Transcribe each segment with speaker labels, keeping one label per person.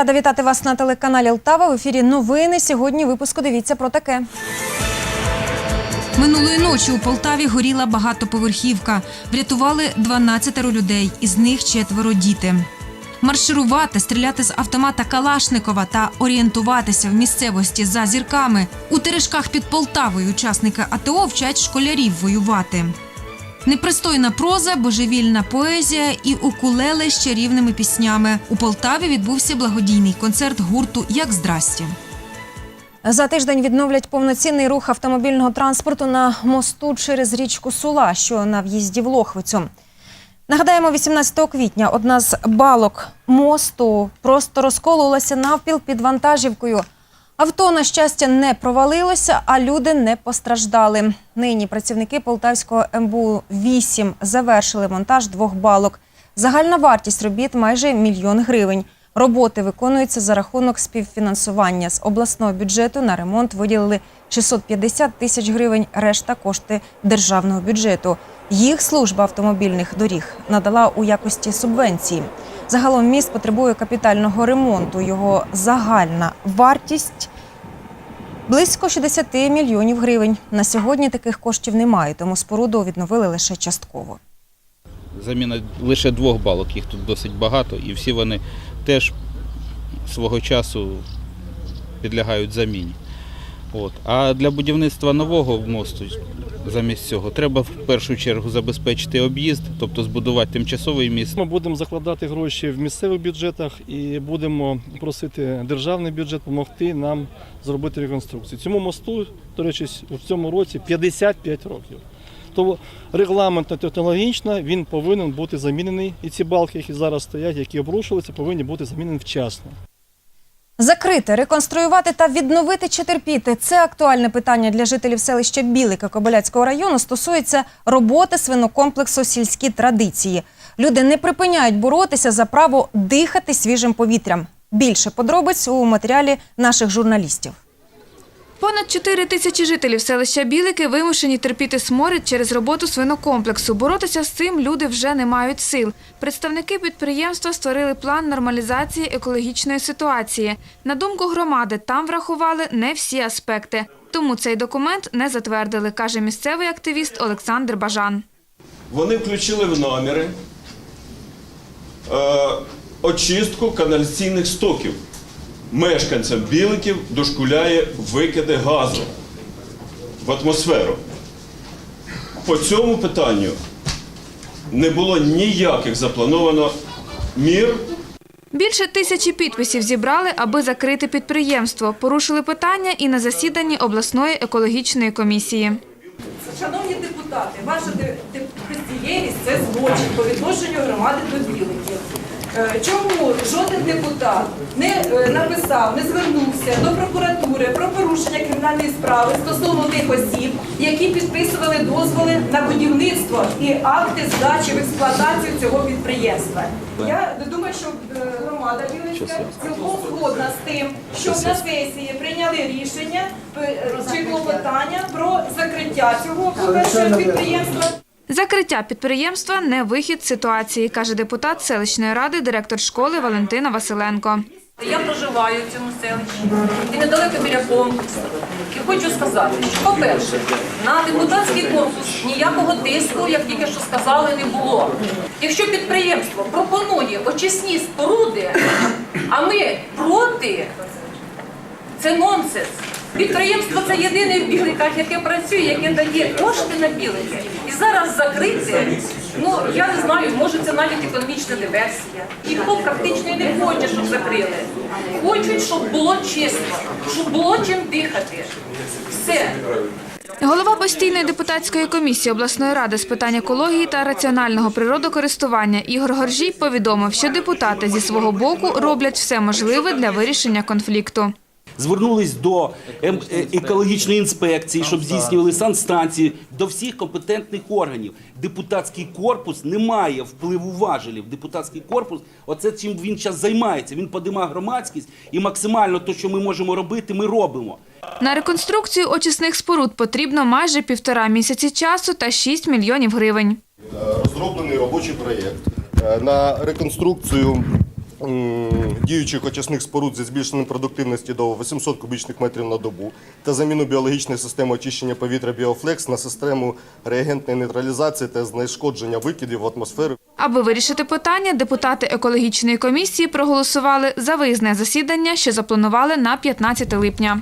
Speaker 1: Рада вітати вас на телеканалі Лтава. В ефірі новини. Сьогодні випуску дивіться про таке.
Speaker 2: Минулої ночі у Полтаві горіла багатоповерхівка. Врятували 12 людей, із них четверо діти. Марширувати, стріляти з автомата Калашникова та орієнтуватися в місцевості за зірками. У Терешках під Полтавою учасники АТО вчать школярів воювати. Непристойна проза, божевільна поезія і укулеле з чарівними піснями. У Полтаві відбувся благодійний концерт гурту Як здрасті.
Speaker 1: За тиждень відновлять повноцінний рух автомобільного транспорту на мосту через річку Сула, що на в'їзді в Лохвицю. Нагадаємо, 18 квітня одна з балок мосту просто розкололася навпіл під вантажівкою. Авто, на щастя, не провалилося, а люди не постраждали. Нині працівники Полтавського МБУ 8 завершили монтаж двох балок. Загальна вартість робіт майже мільйон гривень. Роботи виконуються за рахунок співфінансування. З обласного бюджету на ремонт виділили 650 тисяч гривень, решта кошти державного бюджету. Їх служба автомобільних доріг надала у якості субвенції. Загалом міст потребує капітального ремонту. Його загальна вартість близько 60 мільйонів гривень. На сьогодні таких коштів немає, тому споруду відновили лише частково.
Speaker 3: Заміна лише двох балок, їх тут досить багато, і всі вони теж свого часу підлягають заміні. От. А для будівництва нового мосту замість цього треба в першу чергу забезпечити об'їзд, тобто збудувати тимчасовий міст.
Speaker 4: Ми будемо закладати гроші в місцевих бюджетах і будемо просити державний бюджет допомогти нам зробити реконструкцію. Цьому мосту, до речі, в цьому році 55 років. То регламентно технологічно він повинен бути замінений. І ці балки, які зараз стоять, які обрушилися, повинні бути замінені вчасно.
Speaker 1: Закрити, реконструювати та відновити чи терпіти – це актуальне питання для жителів селища Білика Кобиляцького району. Стосується роботи свинокомплексу сільські традиції. Люди не припиняють боротися за право дихати свіжим повітрям. Більше подробиць у матеріалі наших журналістів.
Speaker 5: Понад 4 тисячі жителів селища Білики вимушені терпіти сморід через роботу свинокомплексу. Боротися з цим люди вже не мають сил. Представники підприємства створили план нормалізації екологічної ситуації. На думку громади, там врахували не всі аспекти. Тому цей документ не затвердили, каже місцевий активіст Олександр Бажан.
Speaker 6: Вони включили в наміри е, очистку каналізаційних стоків. Мешканцям Біликів дошкуляє викиди газу в атмосферу. По цьому питанню не було ніяких заплановано мір
Speaker 5: Більше тисячі підписів зібрали, аби закрити підприємство. Порушили питання і на засіданні обласної екологічної комісії.
Speaker 7: Шановні депутати, ваша бездіяльність – це злочин по відношенню громади до біликів. Е, Чому жоден депутат не е, написав, не звернувся до прокуратури про порушення кримінальної справи стосовно тих осіб, які підписували дозволи на будівництво і акти здачі в експлуатацію цього підприємства? Я думаю, що е, громада Білицька цілком згодна з тим, щоб на сесії прийняли рішення чи клопотання про закриття цього підприємства.
Speaker 5: Закриття підприємства не вихід ситуації, каже депутат селищної ради, директор школи Валентина Василенко.
Speaker 8: Я проживаю в цьому селищі і недалеко біля комплексу. І хочу сказати, що, по-перше, на депутатський корпус ніякого тиску, як тільки що сказали, не було. Якщо підприємство пропонує очисні споруди, а ми проти, це нонсенс. Підприємство це єдине в біликах, яке працює, яке дає кошти на білики. І зараз закрити, ну я не знаю, може це навіть економічна диверсія. Ніхто практично не хоче, щоб закрили. Хочуть, щоб було чисто, щоб було чим дихати. Все.
Speaker 5: Голова постійної депутатської комісії обласної ради з питань екології та раціонального природокористування Ігор Горжій повідомив, що депутати зі свого боку роблять все можливе для вирішення конфлікту.
Speaker 9: Звернулись до ем- е, екологічної інспекції, щоб здійснювали санстанції, до всіх компетентних органів. Депутатський корпус не має впливу важелів. Депутатський корпус, оце чим він зараз займається. Він подима громадськість і максимально те, що ми можемо робити, ми робимо.
Speaker 5: На реконструкцію очисних споруд потрібно майже півтора місяці часу та 6 мільйонів гривень.
Speaker 10: розроблений робочий проєкт е, на реконструкцію діючих очисних споруд зі збільшенням продуктивності до 800 кубічних метрів на добу та заміну біологічної системи очищення повітря Біофлекс на систему реагентної нейтралізації та знешкодження викидів в атмосферу.
Speaker 5: Аби вирішити питання, депутати екологічної комісії проголосували за виїзне засідання, що запланували на 15 липня.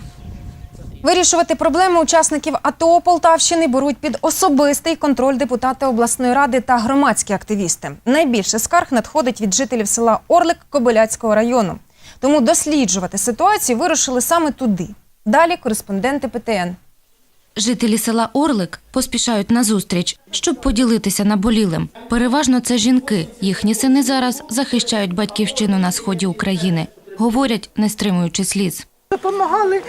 Speaker 1: Вирішувати проблеми учасників АТО Полтавщини беруть під особистий контроль депутати обласної ради та громадські активісти. Найбільше скарг надходить від жителів села Орлик Кобиляцького району. Тому досліджувати ситуацію вирушили саме туди. Далі кореспонденти ПТН.
Speaker 11: Жителі села Орлик поспішають на зустріч, щоб поділитися наболілим. Переважно це жінки. Їхні сини зараз захищають батьківщину на сході України. Говорять, не стримуючи сліз.
Speaker 12: Допомагали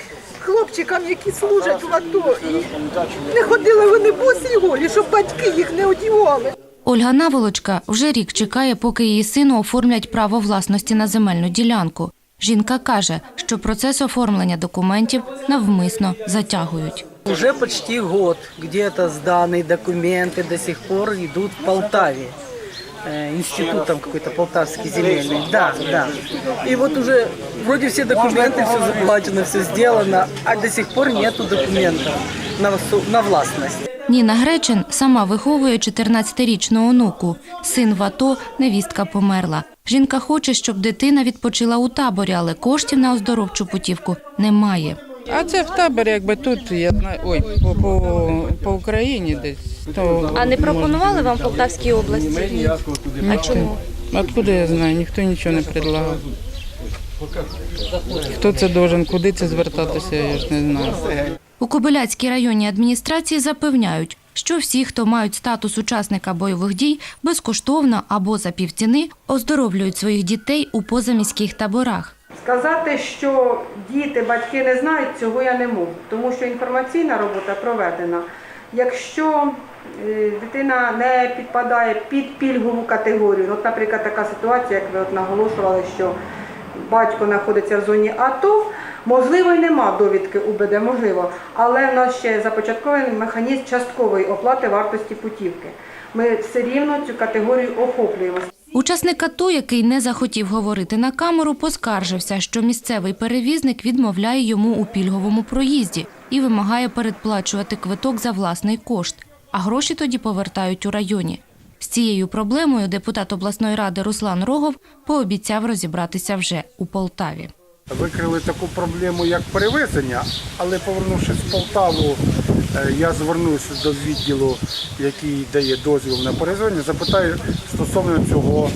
Speaker 12: хлопчикам, які служать в АТО. І не ходили вони босі голі, щоб батьки їх не одівали.
Speaker 11: Ольга Наволочка вже рік чекає, поки її сину оформлять право власності на земельну ділянку. Жінка каже, що процес оформлення документів навмисно затягують.
Speaker 12: Уже почти год где-то сданные документы до сих пор идут в Полтаве. Э, Институт там какой-то полтавский земельный. Да, да. И вот уже вроде все документы, все заплачено, все сделано, а до сих пор нету документов на, вс- на властность.
Speaker 11: Ніна Гречин сама виховує 14-річну онуку. Син в АТО, невістка померла. Жінка хоче, щоб дитина відпочила у таборі, але коштів на оздоровчу путівку немає.
Speaker 13: А це в таборі, якби тут, я знаю, ой, по, по, по Україні десь. То
Speaker 11: А не пропонували вам в Полтавській області? А чому?
Speaker 13: Откуда я знаю? Ніхто нічого не предлагав. Хто це должен, куди це звертатися, я ж не знаю.
Speaker 11: У Кобиляцькій районній адміністрації запевняють, що всі, хто мають статус учасника бойових дій, безкоштовно або за півціни оздоровлюють своїх дітей у позаміських таборах.
Speaker 12: Сказати, що діти, батьки не знають, цього я не можу, тому що інформаційна робота проведена. Якщо е, дитина не підпадає під пільгову категорію, ну, от, наприклад, така ситуація, як ви от наголошували, що батько знаходиться в зоні АТО, можливо, і нема довідки УБД, можливо, але в нас ще започаткований механізм часткової оплати вартості путівки. Ми все рівно цю категорію охоплюємо.
Speaker 11: Учасник АТО, який не захотів говорити на камеру, поскаржився, що місцевий перевізник відмовляє йому у пільговому проїзді і вимагає передплачувати квиток за власний кошт, а гроші тоді повертають у районі. З цією проблемою депутат обласної ради Руслан Рогов пообіцяв розібратися вже у Полтаві.
Speaker 14: Викрили таку проблему, як перевезення, але повернувшись в Полтаву, я звернуся до відділу, який дає дозвіл на перевезення, запитаю стосовно цього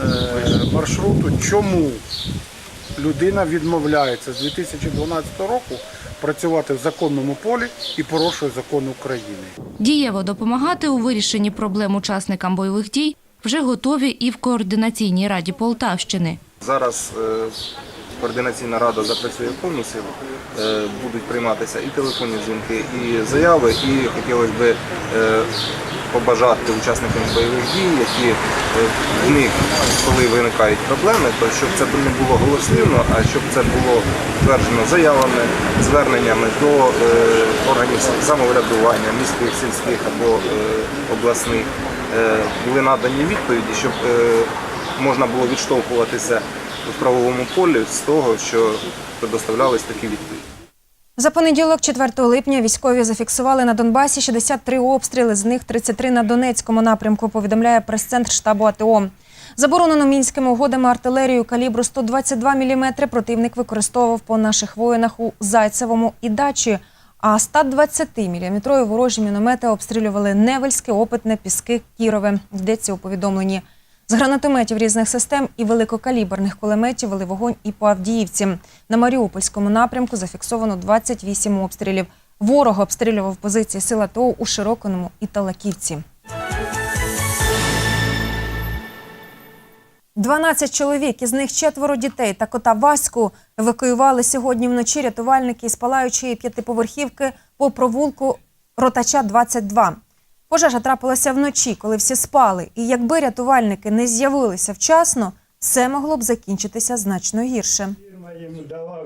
Speaker 14: е, маршруту, чому людина відмовляється з 2012 року працювати в законному полі і порушує закон України.
Speaker 11: Дієво допомагати у вирішенні проблем учасникам бойових дій вже готові і в координаційній раді Полтавщини.
Speaker 15: Зараз е, координаційна рада запрацює в повну силу. Е, Будуть прийматися і телефонні дзвінки, і заяви. І хотілося б е, побажати учасникам бойових дій, які е, в них, коли виникають проблеми, то щоб це не було голослівно, а щоб це було підтверджено заявами, зверненнями до органів самоврядування, міських, сільських або обласних. Були надані відповіді, щоб можна було відштовхуватися в правовому полі з того, що предоставлялись такі відповіді.
Speaker 1: За понеділок, 4 липня, військові зафіксували на Донбасі 63 обстріли, з них 33 на Донецькому напрямку, повідомляє прес-центр штабу АТО. Заборонену мінськими угодами артилерію калібру 122 мм противник використовував по наших воїнах у Зайцевому і Дачі, а 120-мм ворожі міномети обстрілювали Невельське, Опитне, Піски, Кірове. Йдеться у повідомленні. З гранатометів різних систем і великокаліберних кулеметів вели вогонь і по Авдіївці. На Маріупольському напрямку зафіксовано 28 обстрілів. Ворог обстрілював позиції сил АТО у Широкиному і Талаківці. 12 чоловік, із них четверо дітей та кота Ваську евакуювали сьогодні вночі рятувальники з палаючої п'ятиповерхівки по провулку Ротача 22. Пожежа трапилася вночі, коли всі спали, і якби рятувальники не з'явилися вчасно, все могло б закінчитися значно гірше.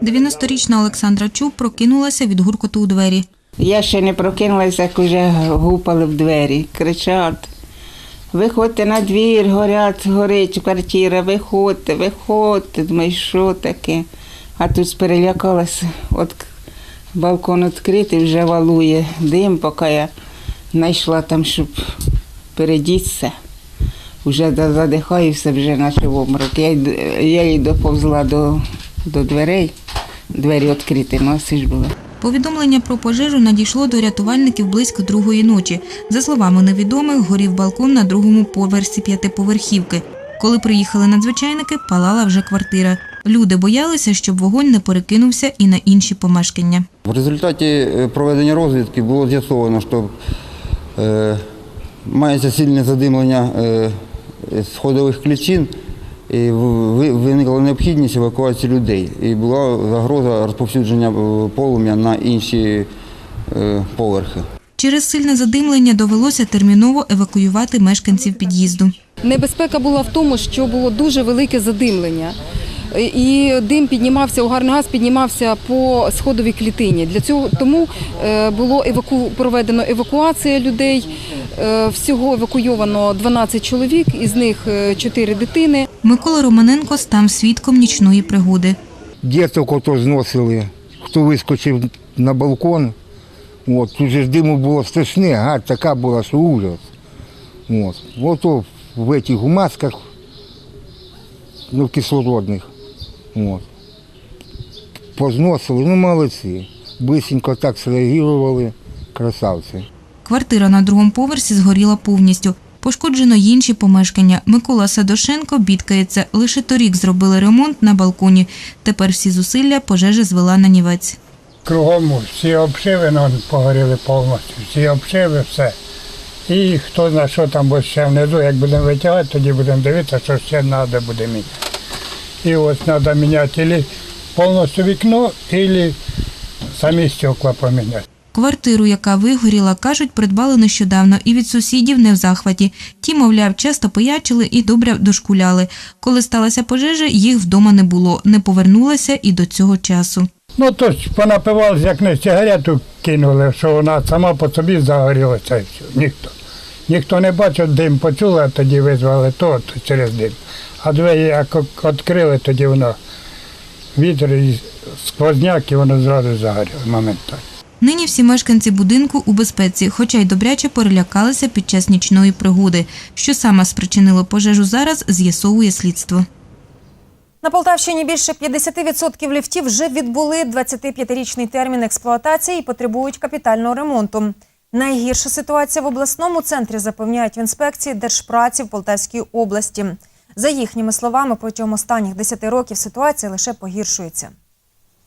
Speaker 2: 90-річна Олександра Чуб прокинулася від гуркоту у двері.
Speaker 12: Я ще не прокинулася, як уже гупали в двері, кричать.
Speaker 16: Виходьте на двір, горять, горить квартира, виходьте, виходьте. Думаю, що таке? А тут перелякалася. От балкон відкритий, вже валує дим, поки я знайшла там, щоб передітися. Вже задихаюся, вже наче в обморок. Я, я їй доповзла до, до дверей, двері відкриті, носиш були.
Speaker 17: Повідомлення про пожежу надійшло до рятувальників близько другої ночі. За словами невідомих, горів балкон на другому поверсі п'ятиповерхівки. Коли приїхали надзвичайники, палала вже квартира. Люди боялися, щоб вогонь не перекинувся і на інші помешкання.
Speaker 18: В результаті е, проведення розвідки було з'ясовано, що мається сильне задимлення е, сходових клічин, і ви- виникла необхідність евакуації людей. І була загроза розповсюдження е, полум'я на інші е, поверхи.
Speaker 17: Через сильне задимлення довелося терміново евакуювати мешканців під'їзду.
Speaker 19: Небезпека була в тому, що було дуже велике задимлення. І дим піднімався, угарний газ піднімався по сходовій клітині. Для цього тому е, було еваку... проведено евакуація людей. Е, Всього евакуйовано 12 чоловік, із них 4 дитини.
Speaker 17: Микола Романенко став свідком нічної пригоди.
Speaker 20: Діток ото зносили, хто вискочив на балкон. От, тут же ж диму було страшне, а така була, що ужас. От, ото в цих масках, ну, кислородних. От. Позносили, ну молодці. Бисенько так среагували, красавці.
Speaker 17: Квартира на другому поверсі згоріла повністю. Пошкоджено й інші помешкання. Микола Садошенко бідкається. Лише торік зробили ремонт на балконі. Тепер всі зусилля пожежа звела на нівець.
Speaker 14: Кругом всі обшиви ну, погоріли повністю, всі обшиви, все. І хто на що там буде ще внизу, як будемо витягати, тоді будемо дивитися, що ще треба буде міняти. І ось треба міняти або повністю вікно, або самі стекла поміняти.
Speaker 17: Квартиру, яка вигоріла, кажуть, придбали нещодавно і від сусідів не в захваті. Ті, мовляв, часто пиячили і добре дошкуляли. Коли сталася пожежа, їх вдома не було, не повернулася і до цього часу.
Speaker 14: Ну то ж понапивалися, як не сигарету кинули, що вона сама по собі загорілася і все. Ніхто. Ніхто не бачив, дим почули, а тоді визвали то, то через дим. А двері як відкрили, тоді воно вітер і сквозняк, і воно зразу загоріло моментально.
Speaker 17: Нині всі мешканці будинку у безпеці, хоча й добряче перелякалися під час нічної пригоди. Що саме спричинило пожежу зараз, з'ясовує слідство.
Speaker 1: На Полтавщині більше 50% ліфтів вже відбули 25-річний термін експлуатації і потребують капітального ремонту. Найгірша ситуація в обласному центрі запевняють в інспекції Держпраці в Полтавській області. За їхніми словами, протягом останніх 10 років ситуація лише погіршується.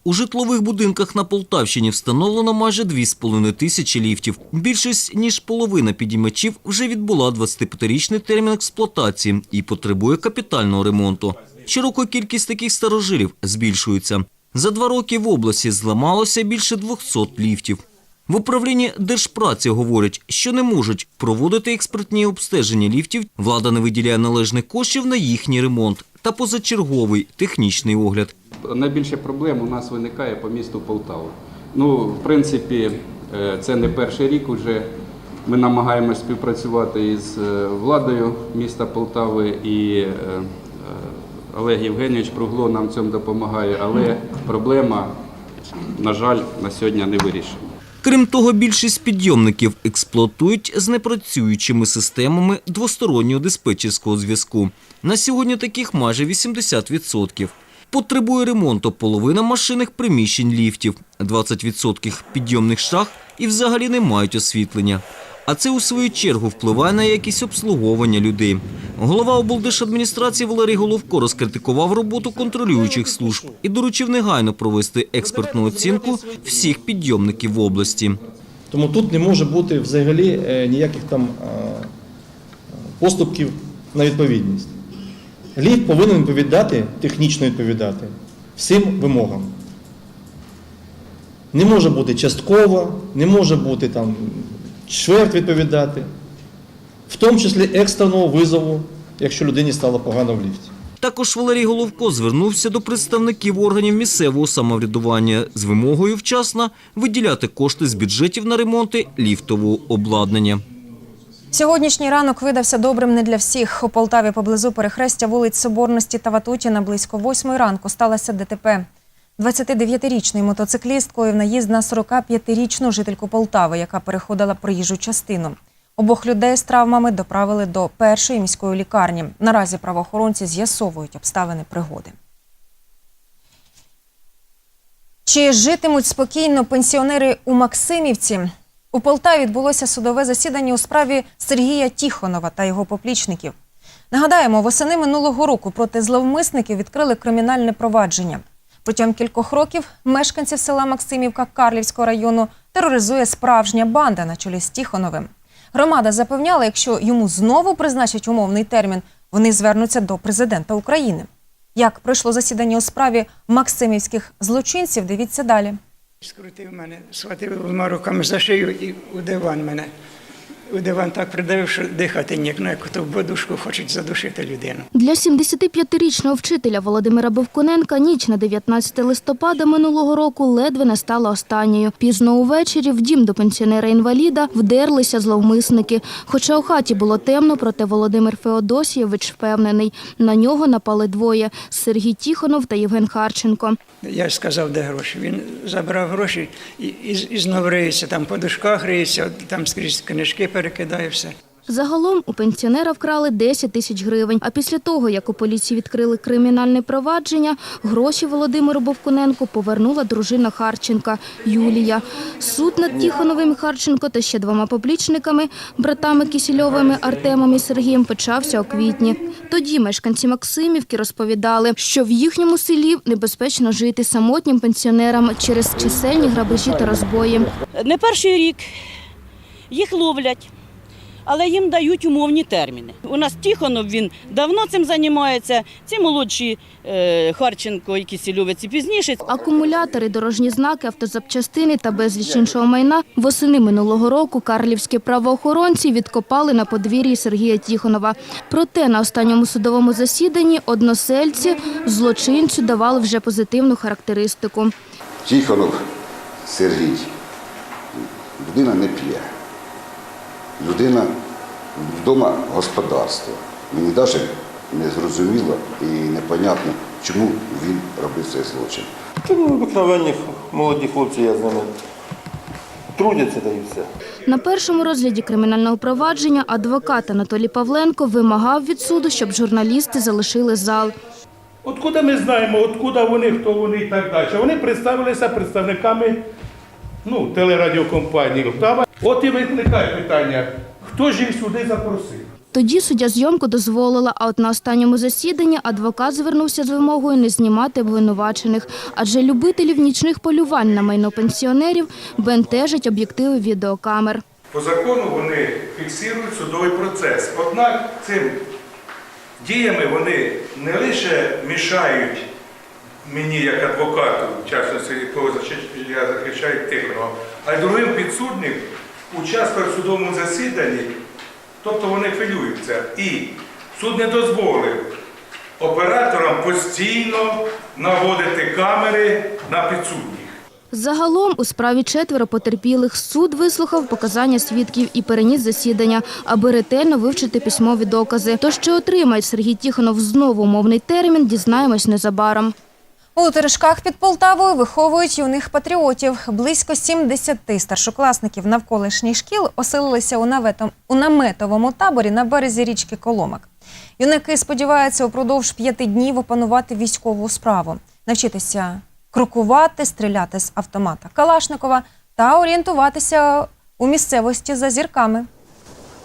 Speaker 21: У житлових будинках на Полтавщині встановлено майже 2,5 тисячі ліфтів. Більшість ніж половина підіймачів вже відбула 25-річний термін експлуатації і потребує капітального ремонту. Щороку кількість таких старожилів збільшується. За два роки в області зламалося більше 200 ліфтів. В управлінні Держпраці говорять, що не можуть проводити експертні обстеження ліфтів, влада не виділяє належних коштів на їхній ремонт та позачерговий технічний огляд.
Speaker 22: Найбільше проблем у нас виникає по місту Полтава. Ну, в принципі, е, це не перший рік уже. Ми намагаємося співпрацювати із е, владою міста Полтави і е, Олег Євгенійович Пругло нам цьому допомагає, але проблема, на жаль, на сьогодні не вирішена.
Speaker 21: Крім того, більшість підйомників експлуатують з непрацюючими системами двостороннього диспетчерського зв'язку. На сьогодні таких майже 80%. Потребує ремонту половина машинних приміщень ліфтів, 20% підйомних шах і взагалі не мають освітлення. А це у свою чергу впливає на якість обслуговування людей. Голова облдержадміністрації Валерій Головко розкритикував роботу контролюючих служб і доручив негайно провести експертну оцінку всіх підйомників в області.
Speaker 4: Тому тут не може бути взагалі е, ніяких там е, поступків на відповідність. Ліфт повинен відповідати, технічно відповідати всім вимогам. Не може бути частково, не може бути там чверть відповідати, в тому числі екстреного визову, якщо людині стало погано в ліфті.
Speaker 21: Також Валерій Головко звернувся до представників органів місцевого самоврядування з вимогою вчасно виділяти кошти з бюджетів на ремонти ліфтового обладнання.
Speaker 1: Сьогоднішній ранок видався добрим не для всіх. У Полтаві поблизу перехрестя вулиць Соборності та Ватутіна близько восьмої ранку сталося ДТП. 29-річний мотоцикліст коїв наїзд на 45-річну жительку Полтави, яка переходила проїжджу частину. Обох людей з травмами доправили до першої міської лікарні. Наразі правоохоронці з'ясовують обставини пригоди. Чи житимуть спокійно пенсіонери у Максимівці? У Полтаві відбулося судове засідання у справі Сергія Тіхонова та його поплічників. Нагадаємо, восени минулого року проти зловмисників відкрили кримінальне провадження. Протягом кількох років мешканців села Максимівка Карлівського району тероризує справжня банда на чолі з Тіхоновим. Громада запевняла, якщо йому знову призначать умовний термін, вони звернуться до президента України. Як пройшло засідання у справі максимівських злочинців, дивіться далі.
Speaker 23: Скрутив мене, схватив двома руками за шию і у диван мене. У диван так придавив, що дихати ніяк, ну, як то в подушку хочуть задушити людину.
Speaker 24: Для 75-річного вчителя Володимира Бовкуненка ніч на 19 листопада минулого року ледве не стала останньою. Пізно увечері в дім до пенсіонера-інваліда вдерлися зловмисники. Хоча у хаті було темно, проте Володимир Феодосійович впевнений, на нього напали двоє – Сергій Тіхонов та Євген Харченко.
Speaker 23: Я ж сказав, де гроші. Він забрав гроші і, і, і знов риється, там по дужках риється, от там скрізь книжки перекидає все.
Speaker 24: Загалом у пенсіонера вкрали 10 тисяч гривень. А після того, як у поліції відкрили кримінальне провадження, гроші Володимиру Бовкуненку повернула дружина Харченка Юлія. Суд над Тіхоновим Харченко та ще двома поплічниками, братами Кісільовими Артемом і Сергієм, почався у квітні. Тоді мешканці Максимівки розповідали, що в їхньому селі небезпечно жити самотнім пенсіонерам через чисельні грабежі та розбої.
Speaker 25: Не перший рік їх ловлять, але їм дають умовні терміни. У нас Тихонов він давно цим займається. Ці молодші е, Харченко і Кисельовець і пізніше.
Speaker 24: Акумулятори, дорожні знаки, автозапчастини та безліч іншого майна восени минулого року карлівські правоохоронці відкопали на подвір'ї Сергія Тіхонова. Проте на останньому судовому засіданні односельці злочинцю давали вже позитивну характеристику.
Speaker 26: Тихонов Сергій. Людина не п'є. Людина вдома господарство. Мені навіть не зрозуміло і непонятно, чому він робив цей злочин.
Speaker 27: Це ну, обикновенні молоді хлопці, я з ними трудяться та і все.
Speaker 24: На першому розгляді кримінального провадження адвокат Анатолій Павленко вимагав від суду, щоб журналісти залишили зал.
Speaker 28: Откуда ми знаємо, откуда вони, хто вони і так далі. Вони представилися представниками ну, телерадіокомпанії. От і виникає питання, хто ж їх сюди запросив?
Speaker 24: Тоді суддя зйомку дозволила, а от на останньому засіданні адвокат звернувся з вимогою не знімати обвинувачених, адже любителів нічних полювань на майно пенсіонерів бентежать об'єктиви відеокамер.
Speaker 28: По закону вони фіксують судовий процес. Однак цим діями вони не лише мішають мені як адвокату, в частності якого я захищаю Тихонова, а й другим підсудним участвувати в судовому засіданні, тобто вони хвилюються. І суд не дозволив операторам постійно наводити камери на підсудніх.
Speaker 24: Загалом у справі четверо потерпілих суд вислухав показання свідків і переніс засідання, аби ретельно вивчити письмові докази. То що отримає Сергій Тіхонов знову умовний термін, дізнаємось незабаром.
Speaker 1: У Терешках під Полтавою виховують юних патріотів. Близько 70 старшокласників навколишніх шкіл оселилися у наветом- у наметовому таборі на березі річки Коломак. Юнаки сподіваються упродовж п'яти днів опанувати військову справу, навчитися крокувати, стріляти з автомата Калашникова та орієнтуватися у місцевості за зірками.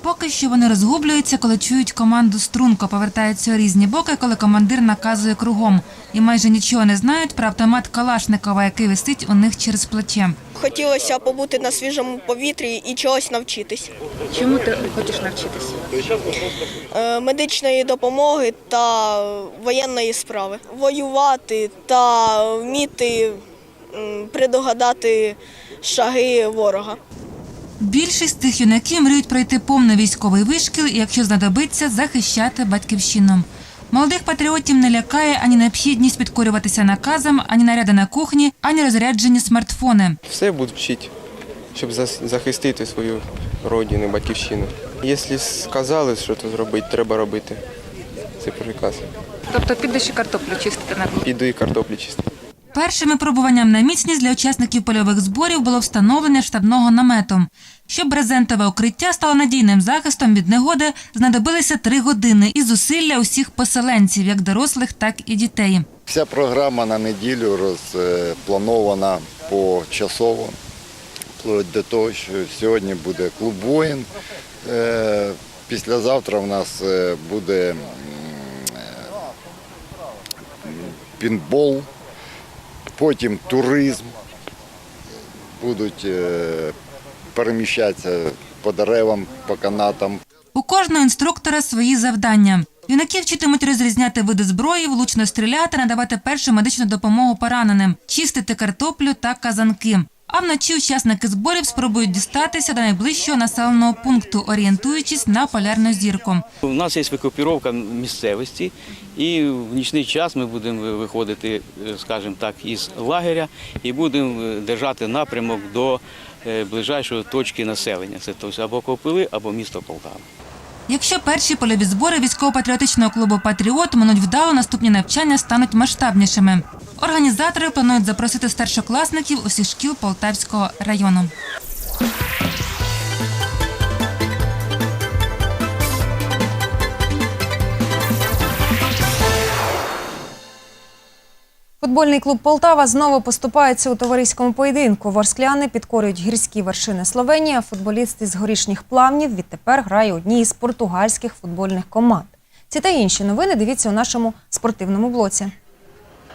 Speaker 2: Поки що вони розгублюються, коли чують команду струнко, повертаються у різні боки, коли командир наказує кругом. І майже нічого не знають про автомат Калашникова, який висить у них через плече.
Speaker 29: Хотілося побути на свіжому повітрі і чогось навчитись.
Speaker 2: Чому ти хочеш навчитися?
Speaker 29: Е, Медичної допомоги та воєнної справи. Воювати та вміти м, предугадати шаги ворога.
Speaker 2: Більшість цих юнаків мріють пройти повний військовий вишкіл і, якщо знадобиться, захищати батьківщину. Молодих патріотів не лякає ані необхідність підкорюватися наказам, ані наряди на кухні, ані розряджені смартфони.
Speaker 30: Все будуть вчити, щоб захистити свою родину, батьківщину.
Speaker 31: Якщо сказали, що то зробити, треба робити. Це приказ.
Speaker 32: Тобто підеш і картоплю чистити на кухні?
Speaker 31: Піду і картоплі чистити.
Speaker 2: Першим випробуванням на міцність для учасників польових зборів було встановлення штабного намету. Щоб брезентове укриття стало надійним захистом від негоди, знадобилися три години і зусилля усіх поселенців, як дорослих, так і дітей.
Speaker 18: Вся програма на неділю розпланована почасово, вплоть до того, що сьогодні буде клуб воїн. Е, Післязавтра в нас е, буде е, пінбол, потім туризм. Будуть е, переміщатися по деревам, по канатам.
Speaker 2: У кожного інструктора свої завдання. Юнаки вчитимуть розрізняти види зброї, влучно стріляти, надавати першу медичну допомогу пораненим, чистити картоплю та казанки. А вночі учасники зборів спробують дістатися до найближчого населеного пункту, орієнтуючись на полярну зірку.
Speaker 33: У нас є викопіровка місцевості, і в нічний час ми будемо виходити, е, скажімо так, із лагеря і будемо е, держати напрямок до е, ближайшої точки населення. Це тобто або Копили, або місто Полтава.
Speaker 2: Якщо перші польові збори військово-патріотичного клубу Патріот минуть вдало, наступні навчання стануть масштабнішими. Організатори планують запросити старшокласників усіх шкіл Полтавського району.
Speaker 1: Футбольний клуб Полтава знову поступається у товариському поєдинку. Ворскляни підкорюють гірські вершини Словенії, а футболісти з горішніх плавнів відтепер грає одній із португальських футбольних команд. Ці та інші новини дивіться у нашому спортивному блоці.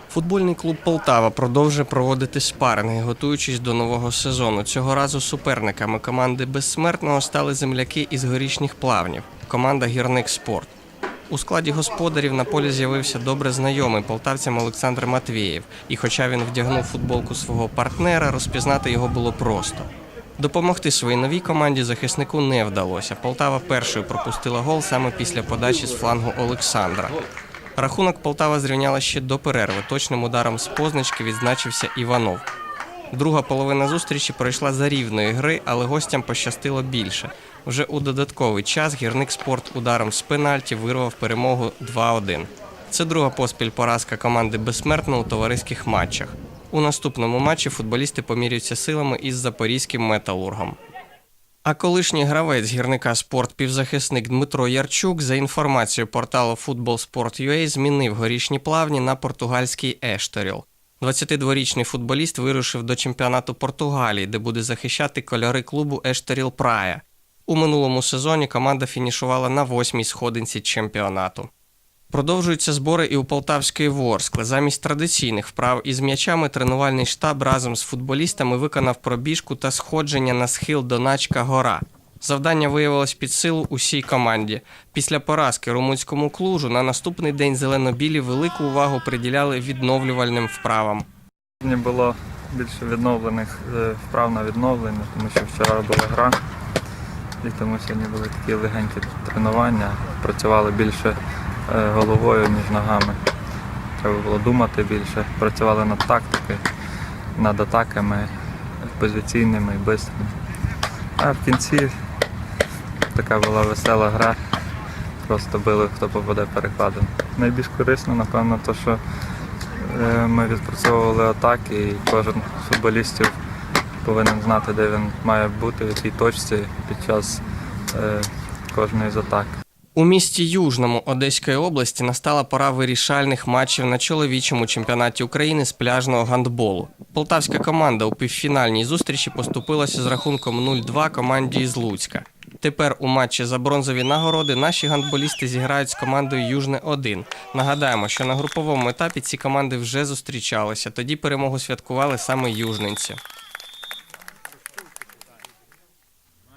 Speaker 34: Футбольний клуб Полтава продовжує проводити спаринги, готуючись до нового сезону. Цього разу суперниками команди безсмертного стали земляки із горішніх плавнів. Команда Гірник Спорт. У складі господарів на полі з'явився добре знайомий полтавцям Олександр Матвієв. І хоча він вдягнув футболку свого партнера, розпізнати його було просто. Допомогти своїй новій команді захиснику не вдалося. Полтава першою пропустила гол саме після подачі з флангу Олександра. Рахунок Полтава зрівняла ще до перерви. Точним ударом з позначки відзначився Іванов. Друга половина зустрічі пройшла за рівної гри, але гостям пощастило більше. Вже у додатковий час гірник спорт ударом з пенальті вирвав перемогу 2-1. Це друга поспіль поразка команди безсмертно у товариських матчах. У наступному матчі футболісти поміряються силами із запорізьким металургом. А колишній гравець гірника спорт півзахисник Дмитро Ярчук, за інформацією порталу Football.Sport.ua, змінив горішні плавні на португальський Ешторіл. 22-річний футболіст вирушив до чемпіонату Португалії, де буде захищати кольори клубу Ешторіл Прая. У минулому сезоні команда фінішувала на восьмій сходинці чемпіонату. Продовжуються збори і у Полтавської Ворскли. Замість традиційних вправ із м'ячами тренувальний штаб разом з футболістами виконав пробіжку та сходження на схил Доначка Гора. Завдання виявилось під силу усій команді. Після поразки румунському клужу на наступний день зелено-білі велику увагу приділяли відновлювальним вправам.
Speaker 35: Сьогодні було більше відновлених е, вправ на відновлення, тому що вчора була гра, і тому сьогодні були такі легенькі тренування. Працювали більше головою, ніж ногами. Треба було думати більше. Працювали над тактикою, над атаками позиційними і бистрими. А в кінці така була весела гра. Просто били, хто попаде перекладом. Найбільш корисно, напевно, то, що Е, Ми відпрацьовували атаки, і кожен з футболістів повинен знати, де він має бути, в якій точці під час е, кожної з атак.
Speaker 34: У місті Южному Одеської області настала пора вирішальних матчів на чоловічому чемпіонаті України з пляжного гандболу. Полтавська команда у півфінальній зустрічі поступилася з рахунком 0-2 команді із Луцька. Тепер у матчі за бронзові нагороди наші гандболісти зіграють з командою Южне 1 Нагадаємо, що на груповому етапі ці команди вже зустрічалися. Тоді перемогу святкували саме южненці.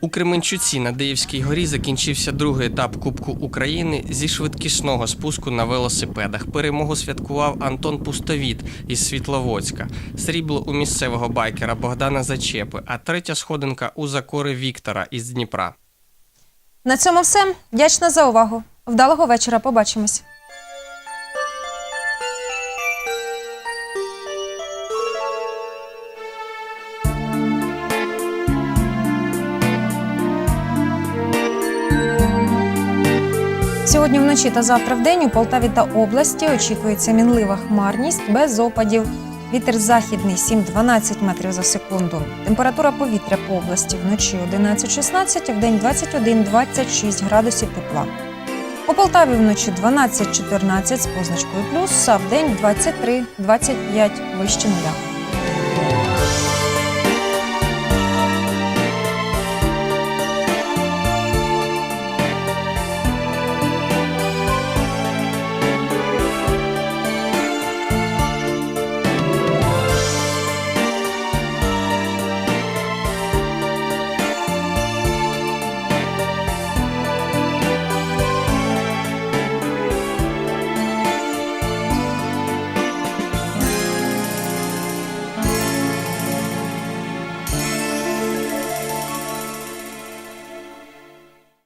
Speaker 34: У Кременчуці на Деївській горі закінчився другий етап Кубку України зі швидкісного спуску на велосипедах. Перемогу святкував Антон Пустовіт із Світловодська, срібло у місцевого байкера Богдана Зачепи, а третя сходинка у закори Віктора із Дніпра.
Speaker 1: На цьому все. Вдячна за увагу. Вдалого вечора. Побачимось. Сьогодні вночі та завтра в день у Полтаві та області очікується мінлива хмарність без опадів. Вітер західний 7-12 метрів за секунду. Температура повітря по області вночі 11-16, а в день 21-26 градусів тепла. У Полтаві вночі 12-14 з позначкою плюс, а в день 23-25 вище нуля.